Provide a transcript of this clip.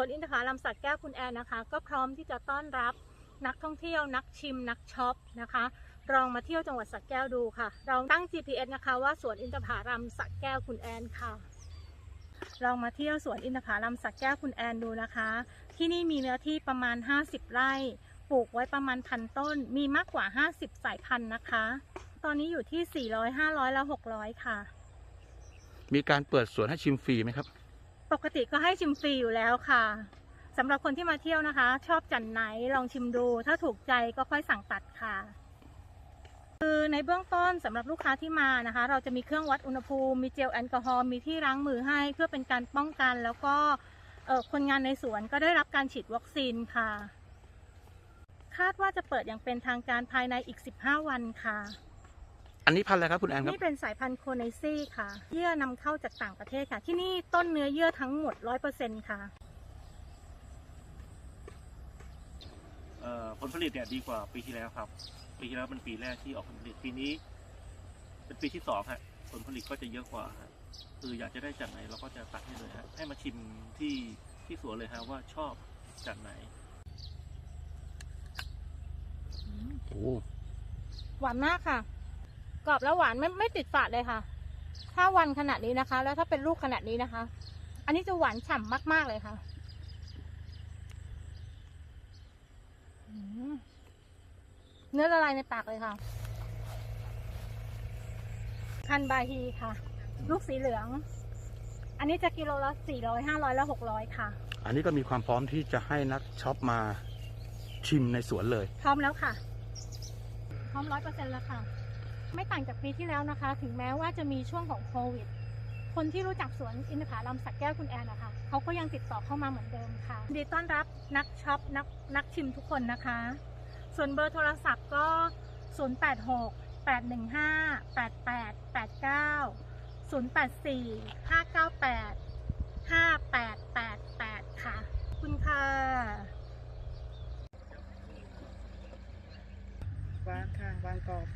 วนอินทผลัมสักแก้วคุณแอนนะคะ ก็พร้อมที่จะต้อนรับนักท่องเที่ยว นักชิม นักช็อปนะคะลองมาเที่ยวจังหวัดสักแก้วดูค่ะ เราตั้ง GPS นะคะว่าสวนอินทผลัมสักแก้วคุณแอนค่ะลองมาเที่ยวสวนอินทผลัมสักแก้วคุณแอนดูนะคะ ที่นี่มีเนื้อที่ประมาณ 50 ไร่ ปลูกไว้ประมาณพันต้น มีมากกว่า 50 สายพันธุ์นะคะ ตอนนี้อยู่ที่ 400 500 และ 600 ค่ะ มีการเปิดสวนให้ชิมฟรีไหมครับ ปกติก็ให้ชิมฟรีอยู่แล้วค่ะสำหรับคนที่มาเที่ยวนะคะ ชอบจันไหนลองชิมดู ถ้าถูกใจก็ค่อยสั่งตัดค่ะ คือในเบื้องต้นสำหรับลูกค้าที่มานะคะ เราจะมีเครื่องวัดอุณหภูมิมีเจลแอลกอฮอล์มีที่ล้างมือให้เพื่อเป็นการป้องกัน แล้วก็คนงานในสวนก็ได้รับการฉีดวัคซีนค่ะ คาดว่าจะเปิดอย่างเป็นทางการภายในอีก 15 วันค่ะ อันนี้พันธุ์อะไรครับคุณแอนครับ นี่เป็นสายพันธุ์โคเนซี่ค่ะ เยื่อนำเข้าจากต่างประเทศค่ะ ที่นี่ต้นเนื้อเยื่อทั้งหมด100%ค่ะ เอ่อผลผลิตเนี่ยดีกว่าปีที่แล้วครับ ปีที่แล้วเป็นปีแรกที่ออกผลผลิตปีนี้ เป็นปีที่สองฮะผลผลิตก็จะเยอะกว่าฮะคืออยากจะได้จากไหนเราก็จะตัดให้เลยฮะให้มาชิมที่ที่สวนเลยฮะว่าชอบจากไหน โอ้ หวานมากค่ะ กรอบแล้วหวานไม่ไม่ติดฝาดเลยค่ะ ถ้าวันขนาดนี้นะคะ แล้วถ้าเป็นลูกขนาดนี้นะคะ อันนี้จะหวานฉ่ำมาก ๆ เลยค่ะอืมเนื้อละลายในปากเลยค่ะ คันบาฮีค่ะ ลูกสีเหลือง อันนี้จะกิโลละสี่ร้อยห้าร้อยและหกร้อยค่ะ อันนี้ก็มีความพร้อมที่จะให้นักช็อปมาชิมในสวนเลย พร้อมแล้วค่ะ พร้อมร้อยเปอร์เซ็นแล้วค่ะ ไม่ต่างจากปีที่แล้วนะคะ ถึงแม้ว่าจะมีช่วงของโควิด คนที่รู้จักสวนอินทผลัมสักแก้วคุณแอนนะคะเขาก็ยังติดต่อเข้ามาเหมือนเดิมค่ะยินดีต้อนรับนักช็อปนักนักชิมทุกคนนะคะ ส่วนเบอร์โทรศัพท์ก็ 086 815 8889 084 598 5888 ค่ะขอบคุณค่ะวางค่ะวางกรอบ